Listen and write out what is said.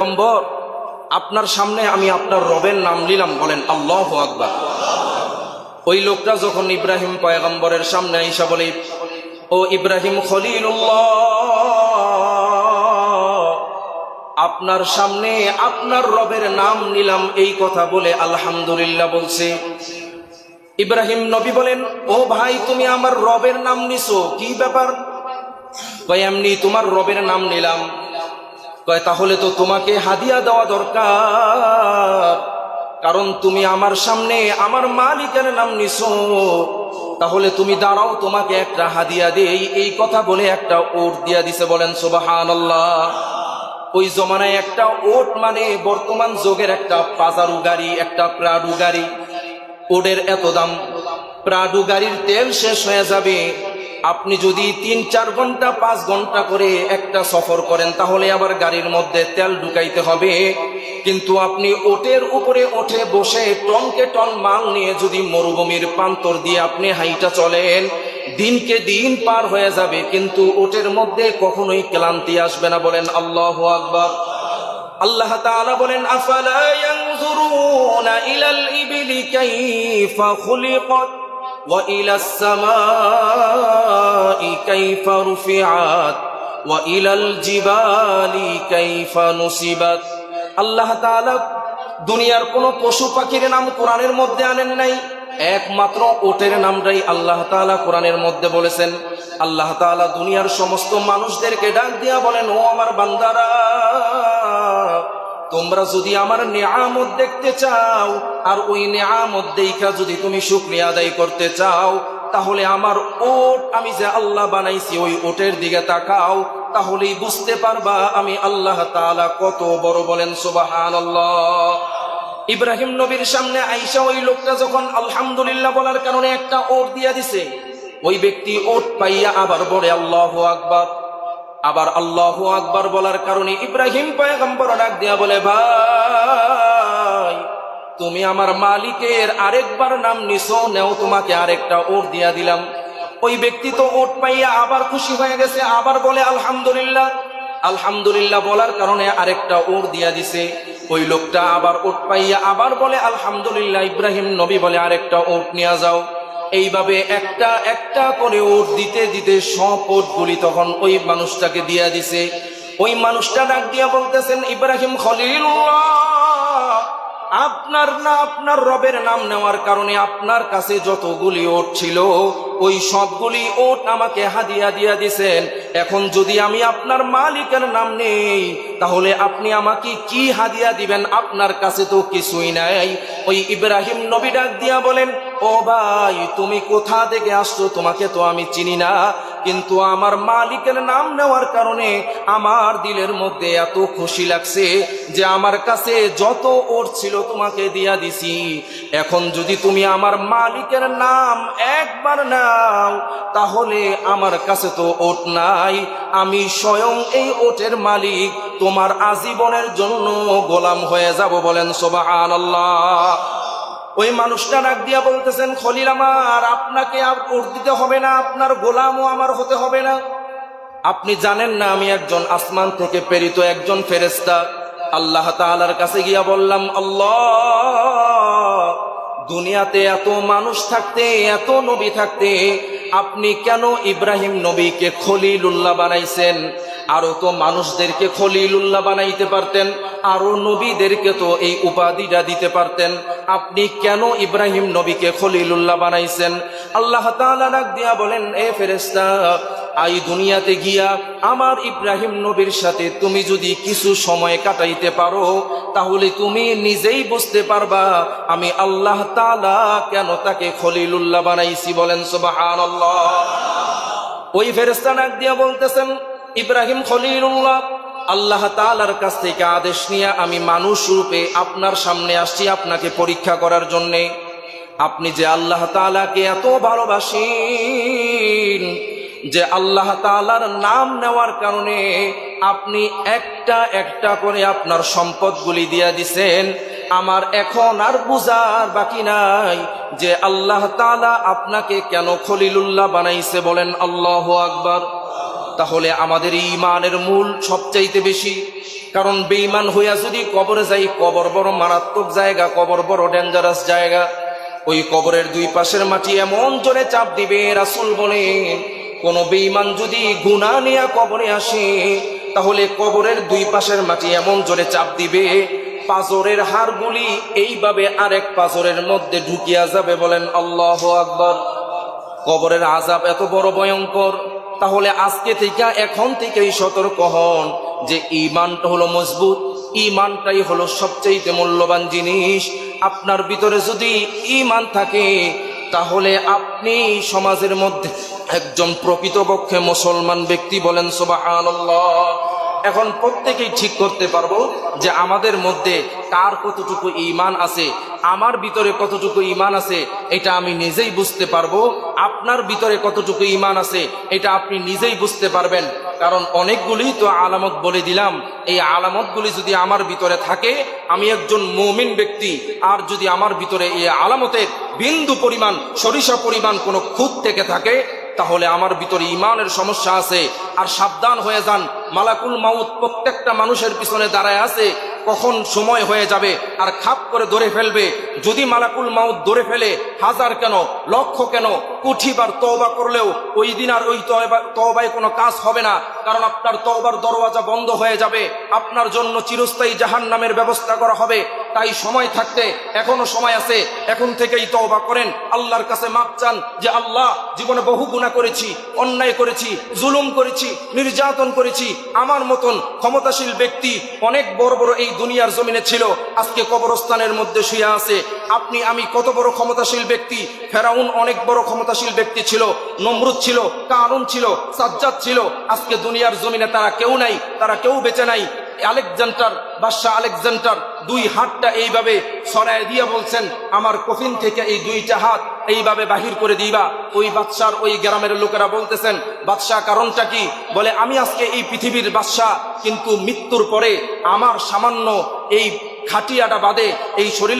নম্বর আপনার সামনে আমি আপনার রবের নাম নিলাম বলেন আল্লাহ আকবার। ওই লোকটা যখন ইব্রাহিম পয়গম্বরের সামনে আইসা বলে, ও ইব্রাহিম খলিলুল্লাহ, আপনার সামনে আপনার রবের নাম নিলাম এই কথা বলে আলহামদুলিল্লাহ বলছে। ইব্রাহিম নবী বলেন, ও ভাই, তুমি আমার রবের নাম নিছো, কি ব্যাপার? এমনি তোমার রবের নাম নিলাম। কয়, তাহলে তো তোমাকে হাদিয়া দেওয়া দরকার। কারণ তুমি আমার সামনে আমার মালিকের নাম নিছো। তাহলে তুমি দাঁড়াও, তোমাকে একটা হাদিয়া দেই। এই কথা বলে একটা ওট দিয়া দিছে, বলেন সুবাহান ওই জমানায় একটা ওট মানে বর্তমান যুগের একটা পাজারু গাড়ি, একটা প্রাডু গাড়ি। ওডের এত দাম। প্রাডু গাড়ির তেল শেষ হয়ে যাবে। আপনি যদি তিন, চার ঘণ্টা, পাঁচ ঘণ্টা করে একটা সফর করেন, তাহলে আবার গাড়ির মধ্যে তেল ঢুকাইতে হবে। কিন্তু আপনি ওটের উপরে ওঠে বসে টনকে টন মাল নিয়ে যদি মরুভূমির প্রান্তর দিয়ে আপনি হাইটা চলেন, দিনকে দিন পার হয়ে যাবে। কিন্তু ওটের মধ্যে কখনোই ক্লান্তি আসবে না বলেন আল্লাহ আকবার। আল্লাহ তাআলা বলেন, আফালা ইয়ানজুরুনা ইলাল ইবিলি কাইফা খুলিকাত? সামাই কাইফা রুফিআত ওয়া ইলাল জিবালি কাইফা নুসিবাত আল্লাহ তাআলা দুনিয়ার কোন পশু পাখির নাম কোরআনের মধ্যে আনেন নাই। একমাত্র ওটের নামটাই আল্লাহ তাআলা কোরআনের মধ্যে বলেছেন। আল্লাহ দুনিয়ার সমস্ত মানুষদেরকে ডাক দিয়া বলেন, ও আমার বান্দারা তোমরা যদি আমার নেয়ামত দেখতে চাও, আর ওই নেয়ামত দেখা যদি তুমি শুক্রিয়া আদায় করতে চাও, তাহলে আমার ওট আমি যে আল্লাহ বানাইছি ওই ওটের দিকে তাকাও, তাহলেই বুঝতে পারবা আমি আল্লাহ তাআলা কত বড় বলেন সুবাহান ইব্রাহিম নবীর সামনে আইসা ওই লোকটা যখন আলহামদুলিল্লাহ বলার কারণে একটা ওট দিয়া দিছে, ওই ব্যক্তি ওট পাইয়া আবার বলে, আল্লাহ আকবার। আবার আল্লাহ আকবার বলার কারণে ইব্রাহিম পয়গম্বর ডাক দিয়া বলে, ভাই, তুমি আমার মালিকের আরেকবার নাম নিছো, নেও তোমাকে আরেকটা ওট দিয়া দিলাম। ওই ব্যক্তি তো ওট পাইয়া আবার খুশি হয়ে গেছে, আবার বলে, আলহামদুলিল্লাহ। আলহামদুলিল্লাহ বলার কারণে আরেকটা ওট দিয়া দিছে। ওই লোকটা আবার ওট পাইয়া আবার বলে, আলহামদুলিল্লাহ, ইব্রাহিম নবী বলে আরেকটা ওট নিয়ে যাও। এইভাবে একটা একটা করে ওট দিতে দিতে সব ওটগুলি তখন ওই মানুষটাকে দিয়া দিছে। ওই মানুষটা ডাক দিয়া বলতেছেন, ইব্রাহিম খলিল্লাহ আপনার না আপনার রবের নাম নেওয়ার কারণে আপনার কাছে যতগুলি ওট ছিল, ওই সবগুলি ওট আমাকে হাদিয়া দিয়া দিছেন। এখন যদি আমি আপনার মালিকের নাম নেই, তাহলে আপনি আমাকে কি হাদিয়া দিবেন? আপনার কাছে তো কিছুই নাই। ওই ইব্রাহিম নবী ডাক দিয়া বলেন, ও ভাই, তুমি কোথা থেকে আসছো? তোমাকে তো আমি চিনি না। কিন্তু আমার মালিকের নাম নেওয়ার কারণে আমার দিলের মধ্যে এত খুশি লাগছে যে আমার কাছে যত ওর ছিল তোমাকে দিয়া দিছি। এখন যদি তুমি আমার মালিকের নাম একবার নাও, তাহলে আমার কাছে তো ওট নাই। আমি স্বয়ং এই ওটের মালিক, তোমার আজীবনের জন্য গোলাম হয়ে যাব বলেন সোবাহান আল্লাহ ওই মানুষটা ডাক দিয়া বলতেছেন, খলিল আমার, আপনাকে আর দিতে হবে না, আপনার গোলামও আমার হতে হবে না। আপনি জানেন না, আমি একজন আসমান থেকে প্রেরিত একজন ফেরেস্তা আল্লাহ তালার কাছে গিয়া বললাম, আল্লাহ দুনিয়াতে এত মানুষ থাকতে, এত নবী থাকতে, আপনি কেন ইব্রাহিম নবীকে খলিলুল্লাহ বানাইছেন? আরও তো মানুষদেরকে খলিলুল্লাহ বানাইতে পারতেন, আরও নবীদেরকে তো এই উপাধিটা দিতে পারতেন। আপনি কেন ইব্রাহিম নবীকে খলিলুল্লাহ বানাইছেন? আল্লাহ ডাক দিয়া বলেন, এ ফেরেস্তা আই দুনিয়াতে গিয়া আমার ইব্রাহিম নবীর সাথে তুমি যদি কিছু সময় কাটাইতে পারো, তাহলে তুমি নিজেই বুঝতে পারবা, আমি আল্লাহ তাআলা কেন তাকে খলিলুল্লাহ বানাইছি বলেন সুবহানাল্লাহ। ওই ফেরেস্তা ডাক দিয়া বলতেছেন, ইব্রাহিম খলিলুল্লাহ, আল্লাহ তাআলার কাছ থেকে আদেশ নিয়ে আমি মানুষ রূপে আপনার সামনে আসছি আপনাকে পরীক্ষা করার জন্যে। আপনি যে আল্লাহ তাআলাকে এত ভালোবাসেন যে আল্লাহ তাআলার নাম নেওয়ার কারণে আপনি একটা একটা করে আপনার সম্পদগুলি দিয়া দিছেন। আমার এখন আর বুঝার বাকি নাই যে আল্লাহ তাআলা আপনাকে কেন খলিলুল্লাহ বানাইছে বলেন আল্লাহ আকবার। তাহলে আমাদের ইমানের মূল সবচাইতে বেশি। কারণ বেঈমান হইয়া যদি কবরে যাই, কবর বড় মারাত্মক জায়গা, কবর বড় ডেঞ্জারাস জায়গা। ওই কবরের দুই পাশের মাটি এমন জোরে চাপ দিবে রাসুল বলেন কোন বেঈমান যদি গুণা নিয়ে কবরে আসে, তাহলে কবরের দুই পাশের মাটি এমন জোরে চাপ দিবে, পাজরের হাড়গুলি এইভাবে আরেক পাজরের মধ্যে ঢুকিয়া যাবে বলেন আল্লাহ আকবর। কবরের আজাব এত বড় ভয়ঙ্কর, তাহলে আজকে থেকে এখন থেকেই সতর্ক হন যে ইমানটা হলো মজবুত ইমানটাই হলো সবচেয়ে মূল্যবান জিনিস। আপনার ভিতরে যদি ইমান থাকে, তাহলে আপনি সমাজের মধ্যে একজন প্রকৃতপক্ষে মুসলমান ব্যক্তি বলেন, সুবহানাল্লাহ। এখন প্রত্যেকেই ঠিক করতে পারব যে আমাদের মধ্যে কার কতটুকু ইমান আছে, আমার ভিতরে কতটুকু ইমান আছে, এটা আমি নিজেই বুঝতে পারব। আপনার ভিতরে কতটুকু ইমান আছে, এটা আপনি নিজেই বুঝতে পারবেন। কারণ অনেকগুলি তো আলামত বলে দিলাম। এই আলামতগুলি যদি আমার ভিতরে থাকে, আমি একজন মমিন ব্যক্তি। আর যদি আমার ভিতরে এই আলামতের বিন্দু পরিমাণ, সরিষা পরিমাণ কোনো খুঁত থেকে থাকে তাহলে আমার ভিতরে ইমানের সমস্যা আছে। আর সাবধান হয়ে যান, মালাকুল মাউত প্রত্যেকটা মানুষের পিছনে দাঁড়ায় আছে, কখন সময় হয়ে যাবে আর খাপ করে ধরে ফেলবে। যদি মালাকুল মাউত ধরে ফেলে, হাজার কেন, লক্ষ কেন, কুঠিবার তওবা করলেও ওই দিন আর ওই তওবা- তওবায় কোনো কাজ হবে না। কারণ আপনার তওবার দরওয়াজা বন্ধ হয়ে যাবে। আপনার জন্য চিরস্থায়ী জাহান নামের ব্যবস্থা করা হবে। তাই সময় থাকতে, এখনও সময় আছে, এখন থেকেই তওবা করেন। আল্লাহর কাছে মাপ চান যে আল্লাহ, জীবনে বহু গুণা করেছি, অন্যায় করেছি, জুলুম করেছি, নির্যাতন করেছি। আমার মতন ক্ষমতাশীল ব্যক্তি অনেক বড় বড় এই দুনিয়ার জমিনে ছিল, আজকে কবরস্থানের মধ্যে শুয়ে আছে। আপনি, আমি কত বড় ক্ষমতাশীল ব্যক্তি, ফেরাউন অনেক বড় ক্ষমতাশীল ব্যক্তি ছিল, নমরুদ ছিল কারুন ছিল, সাজ্জাদ ছিল। আজকে দুনিয়ার জমিনে তারা কেউ নাই, তারা কেউ বেঁচে নাই। আলেকজান্ডার, বাদশাহ আলেকজান্ডার দুই হাতটা এইভাবে সরায় দিয়া বলছেন, আমার কফিন থেকে এই দুইটা হাত এইভাবে বাহির করে দিবা। ওই বাদশার, ওই গ্রামের লোকেরা বলতেছেন, বাদশাহ, কারণটা কি? বলে, আমি আজকে এই পৃথিবীর বাদশাহ, কিন্তু মৃত্যুর পরে আমার সামান্য এই খাটিয়াটা বাদে এই শরীর